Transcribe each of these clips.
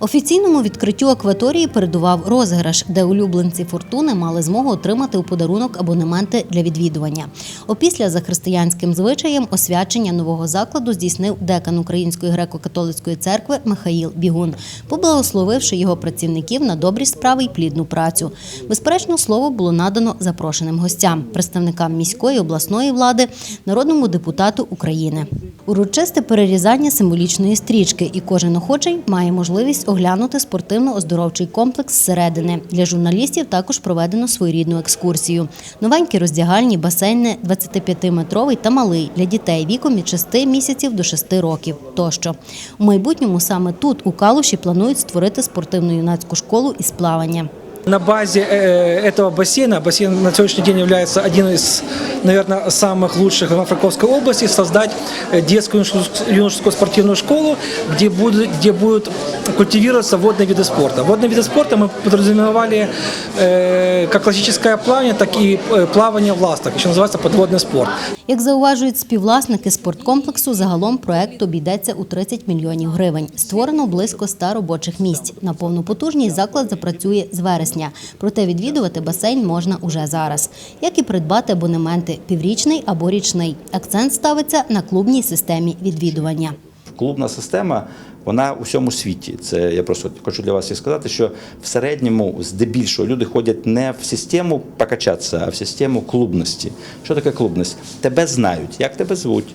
Офіційному відкриттю акваторії передував розіграш, де улюбленці фортуни мали змогу отримати у подарунок абонементи для відвідування. Опісля за християнським звичаєм освячення нового закладу здійснив декан Української греко-католицької церкви Михаїл Бігун, поблагословивши його працівників на добрі справи й плідну працю. Безперечно, слово було надано запрошеним гостям, представникам міської обласної влади, народному депутату України. Урочисте перерізання символічної стрічки, і кожен охочий має можливість оглянути спортивно-оздоровчий комплекс зсередини. Для журналістів також проведено своєрідну екскурсію. Новенькі роздягальні басейни 25-метровий та малий для дітей віком від 6 місяців до 6 років тощо. У майбутньому саме тут, у Калуші, планують створити спортивну юнацьку школу із плавання. На базе э, этого бассейна, бассейн на сегодняшний день является один из, наверное, самых лучших в Ивано-Франковской области, создать э, детскую юношескую- юношескую спортивную школу, где будут, где будут культивироваться водные виды спорта. Водные виды спорта мы подразумевали э, как классическое плавание, так и э, плавание в ластах, еще называется подводный спорт. Як зауважують співвласники спорткомплексу, загалом проект обійдеться у 30 мільйонів гривень. Створено близько 100 робочих місць. На повну потужність заклад запрацює з вересня. Проте відвідувати басейн можна уже зараз. Як і придбати абонементи піврічний або річний. Акцент ставиться на клубній системі відвідування. Клубна система, вона у всьому світі. Це я просто хочу для вас і сказати, що в середньому, здебільшого, люди ходять не в систему покачатися, а в систему клубності. Що таке клубність? Тебе знають, як тебе звуть.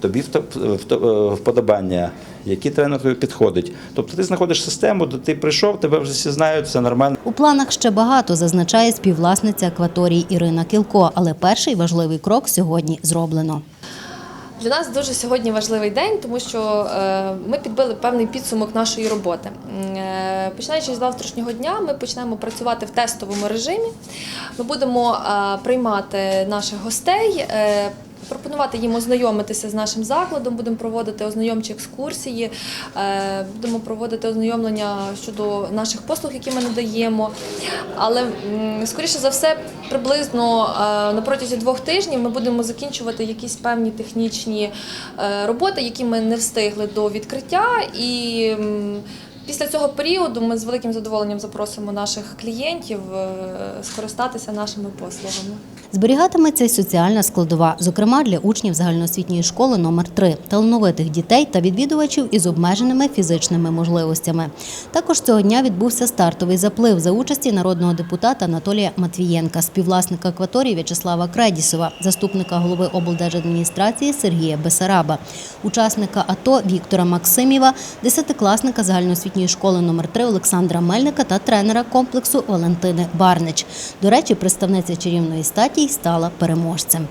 Тобі е, вподобання, який тренер тобі підходить. Тобто ти знаходиш систему, де ти прийшов, тебе вже всі знають, все нормально. У планах ще багато, зазначає співвласниця акваторії Ірина Кілко. Але перший важливий крок сьогодні зроблено. Для нас дуже сьогодні важливий день, тому що е, ми підбили певний підсумок нашої роботи. Е, Починаючи з завтрашнього дня, ми почнемо працювати в тестовому режимі. Ми будемо е, приймати наших гостей. Пропонувати їм ознайомитися з нашим закладом, будемо проводити ознайомчі екскурсії, е, будемо проводити ознайомлення щодо наших послуг, які ми надаємо. Але скоріше за все, приблизно е, на протязі двох тижнів ми будемо закінчувати якісь певні технічні е, роботи, які ми не встигли до відкриття. І після цього періоду ми з великим задоволенням запросимо наших клієнтів е, скористатися нашими послугами. Зберігатиметься й соціальна складова, зокрема для учнів загальноосвітньої школи номер 3 талановитих дітей та відвідувачів із обмеженими фізичними можливостями. Також цього дня відбувся стартовий заплив за участі народного депутата Анатолія Матвієнка, співвласника акваторії В'ячеслава Кредісова, заступника голови облдержадміністрації Сергія Бесараба, учасника АТО Віктора Максимєва, десятикласника загальноосвітньої школи номер 3 Олександра Мельника та тренера комплексу Валентини Барнич. До речі, представниця чарівної статі стала переможцем.